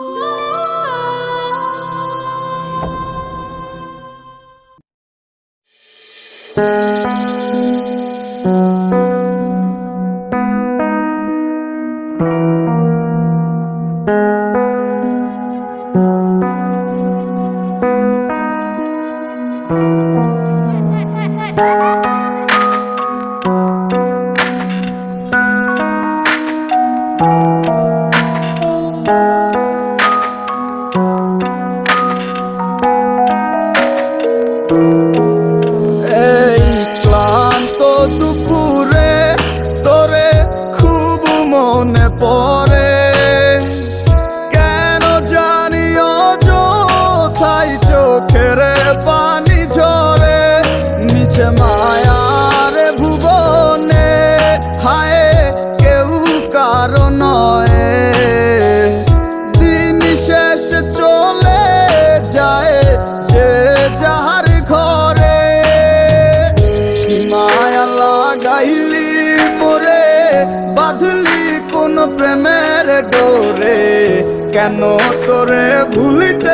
Thank you. প্রেমের ডোরে কেন তোরে ভুলিতে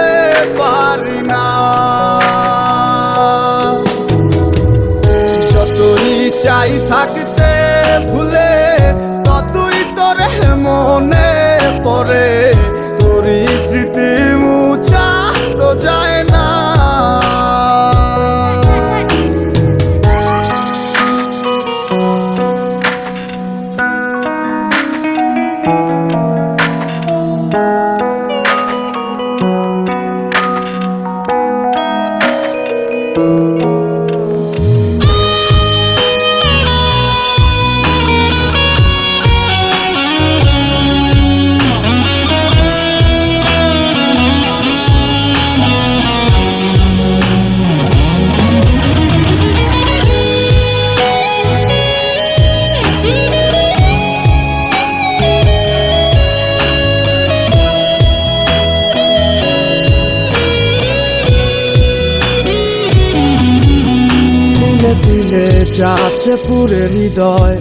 দিলে যাচ্ছে পুরে হৃদয়।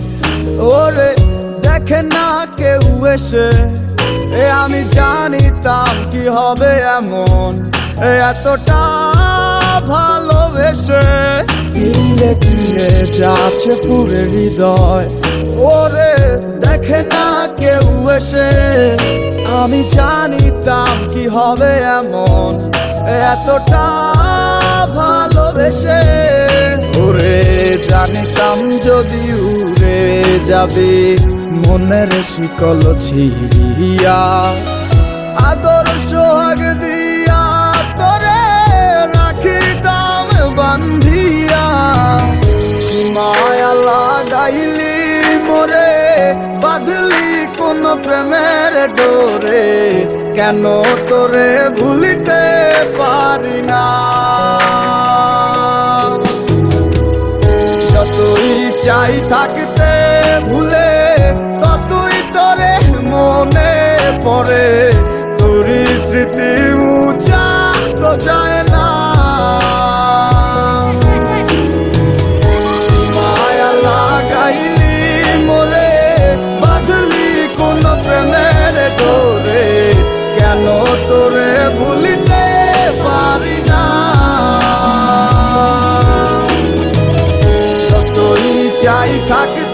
ওরে, দেখে না কেউ এসে। এ আমি জানিতাম কি হবে এমন। এতটা ভালোবেসে। দিলে দিলে যাচ্ছে পুরে হৃদয়। ওরে, দেখে না কেউ এসে। আমি জানিতাম কি হবে এমন। এতটা জানিতাম যদি উড়ে যাবে, মনের শিকল ছিড়িয়া। আদর সোহাগ দিয়া তোরে রাখিতাম বান্ধিয়া। মায়া লাগাইলি মোরে, বাঁধলি কোন প্রেমের ডোরে। কেন তোরে ভুলিতে পারি না? চাই থাকতে ভুলে ততই তরে মনে পড়ে। তোর স্মৃতি উঁচা তো যায় থাকতে